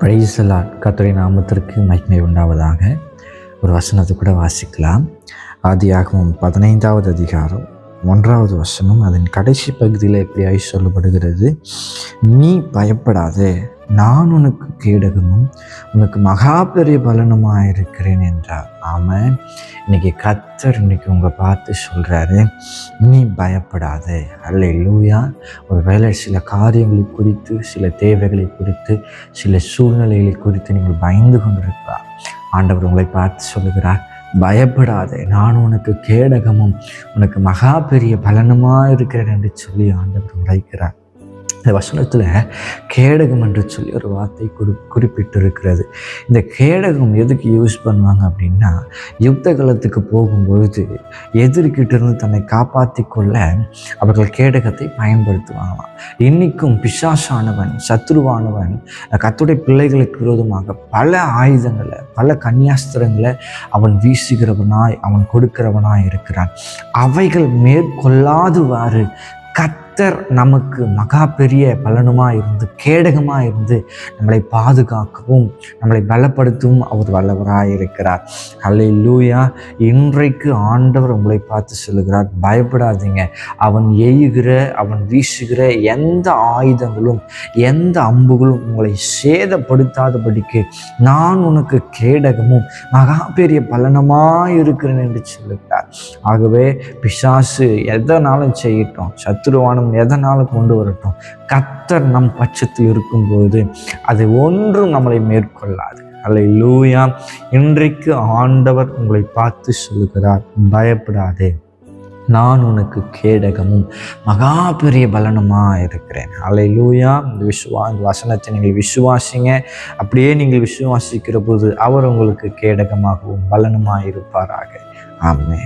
பிரைசலாட் கத்துரை நாமத்திற்கு மகிமை உண்டாவதாக. ஒரு வசனத்தை கூட வாசிக்கலாம். ஆதியாகவும் பதினைந்தாவது அதிகாரம் ஒன்றாவது வசனம் அதன் கடைசி பகுதியில் எப்படியாய் சொல்லப்படுகிறது? நீ பயப்படாதே. நான் உனக்கு கேடகமும் உனக்கு மகா பெரிய பலனுமாக இருக்கிறேன் என்றார். ஆமாம் இன்னைக்கு கத்தர் இன்னைக்கு உங்களை பார்த்து சொல்கிறாரு நீ பயப்படாதே. அல்ல லூயா ஒரு வேலை சில காரியங்களை குறித்து சில தேவைகளை குறித்து சில சூழ்நிலைகளை குறித்து நீங்கள் பயந்து கொண்டிருக்கிறார் ஆண்டவர் உங்களை பார்த்து சொல்லுகிறார் பயப்படாதே. நான் உனக்கு கேடகமும் உனக்கு மகா பெரிய பலனுமாக இருக்கிறேன் என்று சொல்லி ஆண்டவர் உரைக்கிறார். இந்த வசனத்தில் கேடகம் என்று சொல்லி ஒரு வார்த்தை குறி குறிப்பிட்டிருக்கிறது. இந்த கேடகம் எதுக்கு யூஸ் பண்ணுவாங்க அப்படின்னா யுத்த காலத்துக்கு போகும்பொழுது எதிர்கிட்டிருந்து தன்னை காப்பாற்றி கொள்ள அவர்கள் கேடகத்தை பயன்படுத்துவாங்களாம். இன்னைக்கும் பிசாசானவன் சத்ருவானவன் கத்துடைய பிள்ளைகளுக்கு விரோதமாக பல ஆயுதங்களை பல கன்னியாஸ்திரங்களை அவன் வீசுகிறவனாய் அவன் கொடுக்கிறவனாய் இருக்கிறான். அவைகள் மேற்கொள்ளாதுவாறு கத் கர்த்தர் நமக்கு மகா பெரிய பலனுமாக இருந்து கேடகமாக இருந்து நம்மளை பாதுகாக்கவும் நம்மளை பலப்படுத்தவும் அவர் வல்லவராக இருக்கிறார். அல்லை லூயா இன்றைக்கு ஆண்டவர் உங்களை பார்த்து சொல்லுகிறார் பயப்படாதீங்க. அவன் எய்கிற அவன் வீசுகிற எந்த ஆயுதங்களும் எந்த அம்புகளும் உங்களை சேதப்படுத்தாதபடிக்கு நான் உனக்கு கேடகமும் மகா பெரிய பலனமாக இருக்கிறேன் என்று சொல்லுகிறார். ஆகவே பிசாசு எதனாலும் செய்யட்டும் சத்துருவானும் எதனாலும் கொண்டு வரட்டும்? கத்தர் நம் பட்சத்தில் இருக்கும்போது அது ஒன்றும் நம்மளை மேற்கொள்ளாது. அல்ல லூயா இன்றைக்கு ஆண்டவர் உங்களை பார்த்து சொல்லுகிறார் பயப்படாதே. நான் உனக்கு கேடகமும் மகா பெரிய பலனுமாக இருக்கிறேன். அலை லூயா இந்த விசுவா இந்த வசனத்தை நீங்கள் விசுவாசிங்க. அப்படியே நீங்கள் விசுவாசிக்கிற போது அவர் உங்களுக்கு கேடகமாகவும் பலனுமாக இருப்பாராக. ஆமே